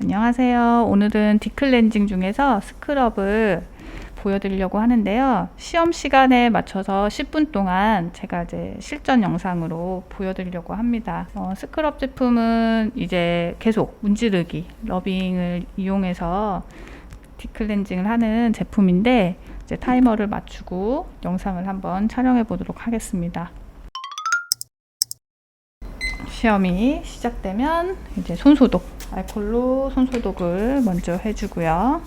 안녕하세요. 오늘은 디클렌징 중에서 스크럽을 보여드리려고 하는데요. 시험 시간에 맞춰서 10분 동안 제가 이제 실전 영상으로 보여드리려고 합니다. 어, 스크럽 제품은 이제 계속 문지르기, 러빙을 이용해서 디클렌징을 하는 제품인데 이제 타이머를 맞추고 영상을 한번 촬영해 보도록 하겠습니다. 시험이 시작되면 이제 손소독, 알콜로 손소독을 먼저 해주고요.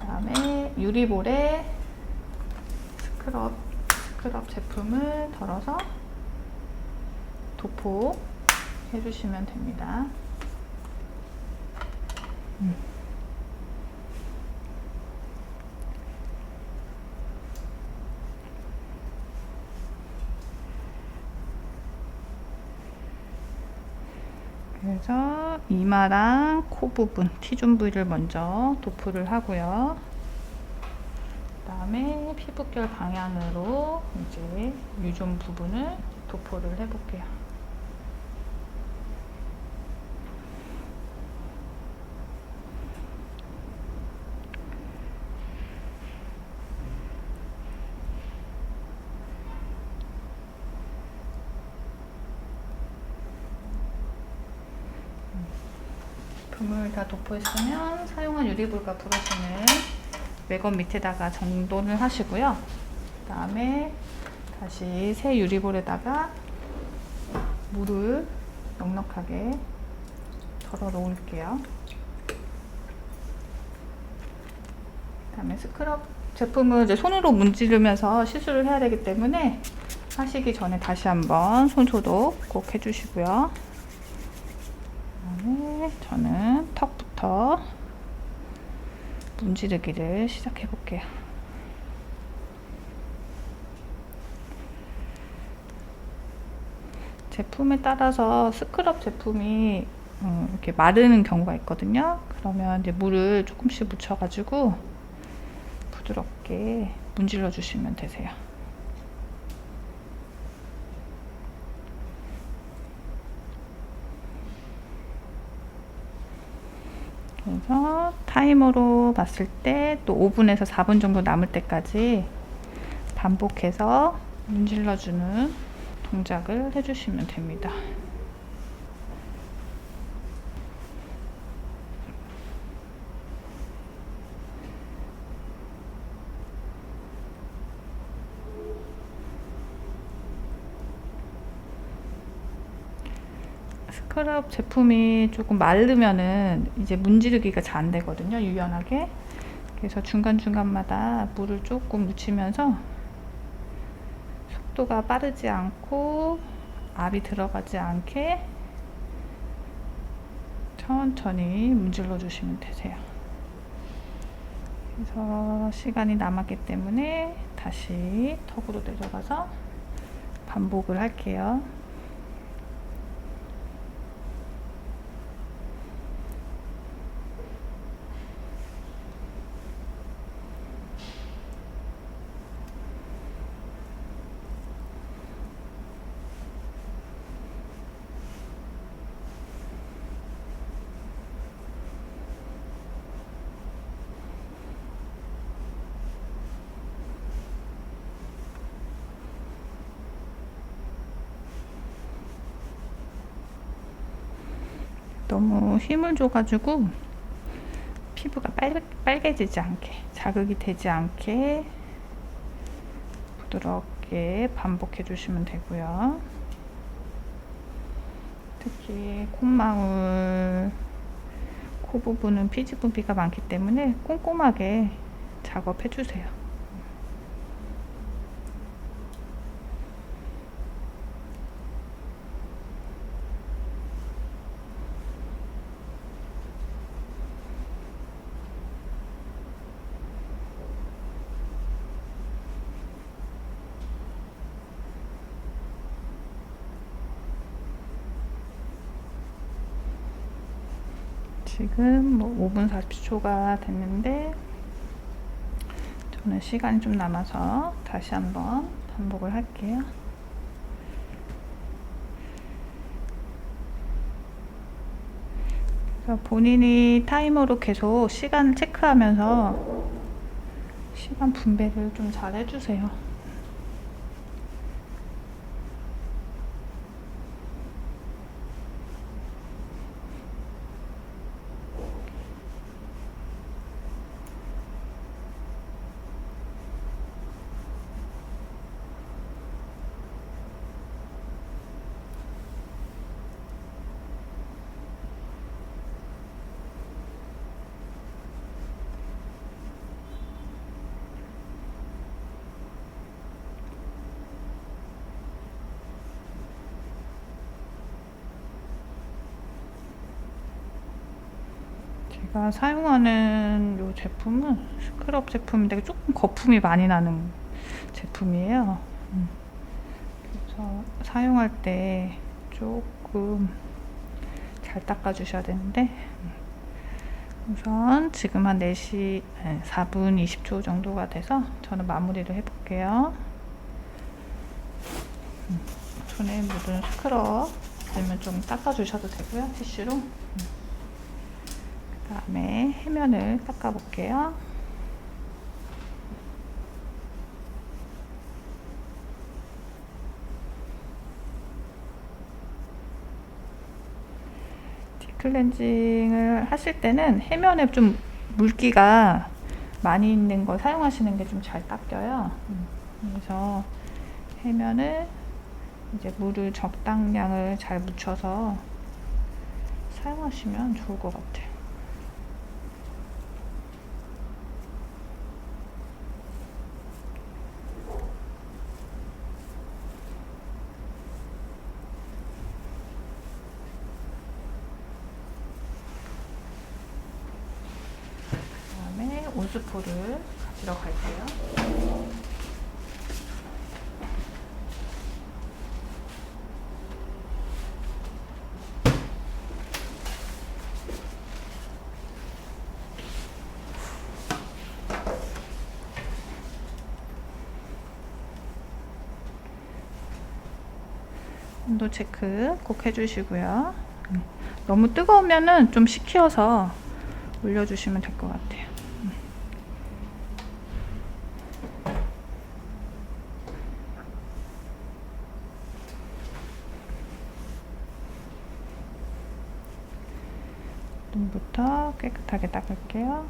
그다음에 유리볼에 스크럽 스크럽 제품을 덜어서 도포 해주시면 됩니다. 음. 그래서 이마랑 코 부분, T존 부위를 먼저 도포를 하고요. 그 다음에 피부결 방향으로 이제 유존 부분을 도포를 해볼게요. 금을 다 도포했으면 사용한 유리볼과 브러쉬는 매건 밑에다가 정돈을 하시고요. 그 다음에 다시 새 유리볼에다가 물을 넉넉하게 덜어 놓을게요. 그 다음에 스크럽 제품을 이제 손으로 문지르면서 시술을 해야 되기 때문에 하시기 전에 다시 한번 손 소독 꼭 해주시고요. 그다음에 저는 턱 부터 문지르기를 시작해 볼게요. 제품에 따라서 스크럽 제품이 음, 이렇게 마르는 경우가 있거든요. 그러면 이제 물을 조금씩 묻혀가지고 부드럽게 문질러 주시면 되세요. 그래서 타이머로 봤을 때 또 5분에서 4분 정도 남을 때까지 반복해서 문질러주는 동작을 해주시면 됩니다. 스크럽 제품이 조금 마르면은 이제 문지르기가 잘 안 되거든요. 유연하게. 그래서 중간중간마다 물을 조금 묻히면서 속도가 빠르지 않고 압이 들어가지 않게 천천히 문질러 주시면 되세요. 그래서 시간이 남았기 때문에 다시 턱으로 내려가서 반복을 할게요. 너무 힘을 줘가지고 피부가 빨, 빨개지지 않게 자극이 되지 않게 부드럽게 반복해 주시면 되고요. 특히 콧망울, 코 부분은 피지 분비가 많기 때문에 꼼꼼하게 작업해 주세요. 지금 뭐 5분 40초가 됐는데 저는 시간이 좀 남아서 다시 한번 반복을 할게요. 본인이 타이머로 계속 시간을 체크하면서 시간 분배를 좀 잘 해주세요. 제가 사용하는 이 제품은 스크럽 제품인데 조금 거품이 많이 나는 제품이에요. 음. 그래서 사용할 때 조금 잘 닦아주셔야 되는데 음. 우선 지금 한 4시 4분 20초 정도가 돼서 저는 마무리를 해볼게요. 음. 손에 묻은 스크럽 있으면 좀 닦아주셔도 되고요. 티슈로. 그 다음에 해면을 닦아볼게요. 딥클렌징을 하실 때는 해면에 좀 물기가 많이 있는 거 사용하시는 게 좀 잘 닦여요. 음, 그래서 해면을 이제 물을 적당량을 잘 묻혀서 사용하시면 좋을 것 같아요. 온수포를 가지러 갈게요. 온도 체크 꼭 해주시고요. 음, 너무 뜨거우면은 좀 식혀서 올려주시면 될 것 같아요. 음. 눈부터 깨끗하게 닦을게요.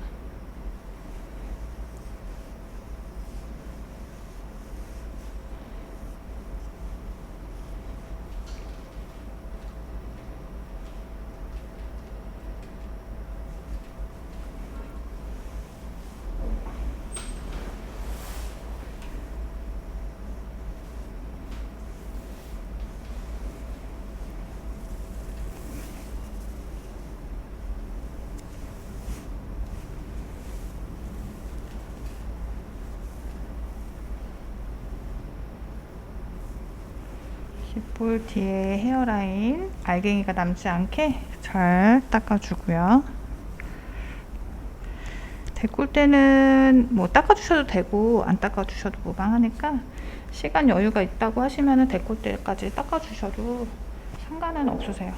귓볼 뒤에 헤어라인 알갱이가 남지 않게 잘 닦아주고요. 데꿀 때는 뭐 닦아주셔도 되고 안 닦아주셔도 무방하니까 시간 여유가 있다고 하시면 데꿀 때까지 닦아주셔도 상관은 없으세요.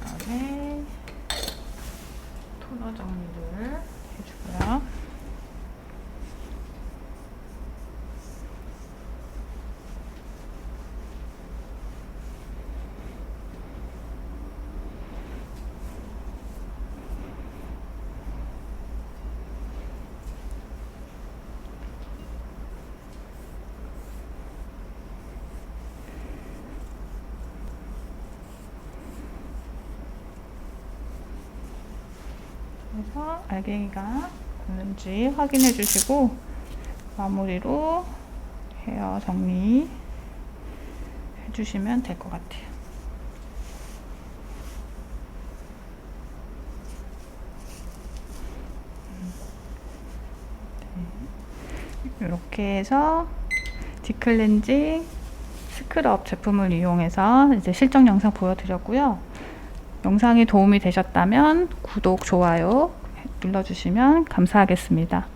그다음에 토너 정리를 해주고요. 그래서 알갱이가 없는지 확인해 주시고 마무리로 헤어 정리 해 주시면 될 것 같아요. 이렇게 해서 디클렌징 스크럽 제품을 이용해서 이제 실전 영상 보여드렸고요. 영상이 도움이 되셨다면 구독, 좋아요 눌러주시면 감사하겠습니다.